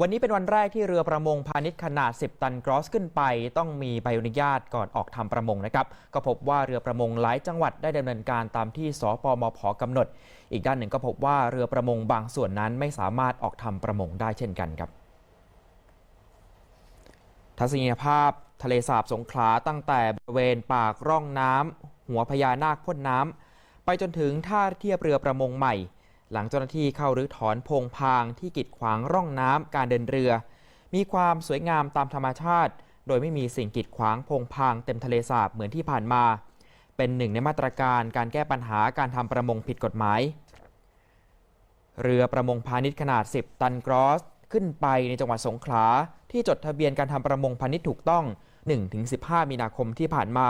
วันนี้เป็นวันแรกที่เรือประมงพาณิชย์ขนาด 10 ตันกรอสขึ้นไป ต้องมีใบอนุญาตก่อนออกทำประมงนะครับ ก็พบว่าเรือประมงหลายจังหวัดได้ดำเนินการตามที่สปมพกำหนด อีกด้านหนึ่งก็พบว่าเรือประมงบางส่วนนั้นไม่สามารถออกทำประมงได้เช่นกันครับ ทัศนียภาพทะเลสาบสงขลาตั้งแต่บริเวณปากร่องน้ำหัวพญานาคพ่นน้ำไปจนถึงท่าเทียบเรือประมงใหม่ หลังเจ้าหน้าที่เข้ารื้อถอนพงพางที่กีดขวางร่องน้ำการเดินเรือ มีความสวยงามตามธรรมชาติ โดยไม่มีสิ่งกีดขวางพงพางเต็มทะเลสาบเหมือนที่ผ่านมา เป็นหนึ่งในมาตรการการแก้ปัญหาการทำประมงผิดกฎหมาย เรือประมงพาณิชย์ขนาด 10 ตันกรอส ขึ้นไปในจังหวัดสงขลาที่จดทะเบียนการทำประมงพาณิชย์ถูกต้อง 1-15 มีนาคมที่ผ่านมา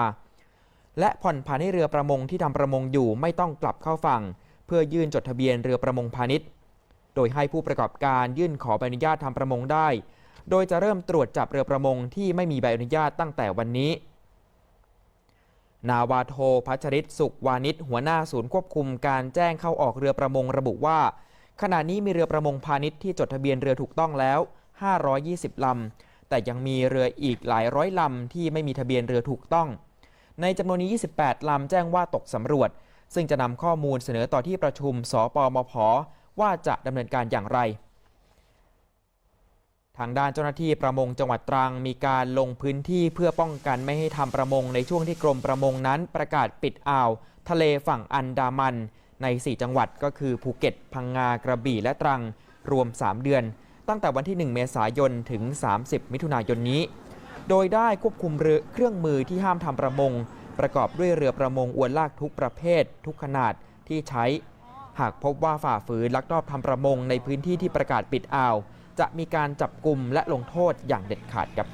และผ่อนผันให้เรือประมงที่ทำประมงอยู่ไม่ต้องกลับเข้าฝั่ง พื่อยื่นจดทะเบียนเรือประมงพาณิชย์ โดยให้ผู้ประกอบการยื่นขอใบอนุญาตทำประมงได้ โดยจะเริ่มตรวจจับเรือประมงที่ไม่มีใบอนุญาตตั้งแต่วันนี้ นาวาโทพัชริตสุขวานิชหัวหน้าศูนย์ควบคุมการแจ้งเข้าออกเรือประมงระบุว่า ขณะนี้มีเรือประมงพาณิชย์ที่จดทะเบียนเรือถูกต้องแล้ว 520 ลำ แต่ยังมีเรืออีกหลายร้อยลำที่ไม่มีทะเบียนเรือถูกต้อง ในจำนวนนี้ 28 ลำแจ้งว่าตกสำรวจ ซึ่งจะนำข้อมูลเสนอต่อที่ประชุม สปมพ ว่าจะดำเนินการอย่างไร ทางด้านเจ้าหน้าที่ประมงจังหวัดตรังมีการลงพื้นที่เพื่อป้องกันไม่ให้ทำประมงในช่วงที่กรมประมงนั้นประกาศปิดอ่าว ทะเลฝั่งอันดามัน ใน 4 จังหวัดก็คือภูเก็ต พังงากระบี่และตรัง รวม 3 เดือน ตั้งแต่วันที่ 1 เมษายนถึง 30 มิถุนายนนี้ โดยได้ควบคุมเรือเครื่องมือที่ห้ามทำประมง ประกอบด้วยเรือประมงอวนลากทุกประเภท ทุกขนาดที่ใช้ หากพบว่าฝ่าฝืนลักลอบทำประมงในพื้นที่ที่ประกาศปิดอ่าว จะมีการจับกลุ่มและลงโทษอย่างเด็ดขาดครับ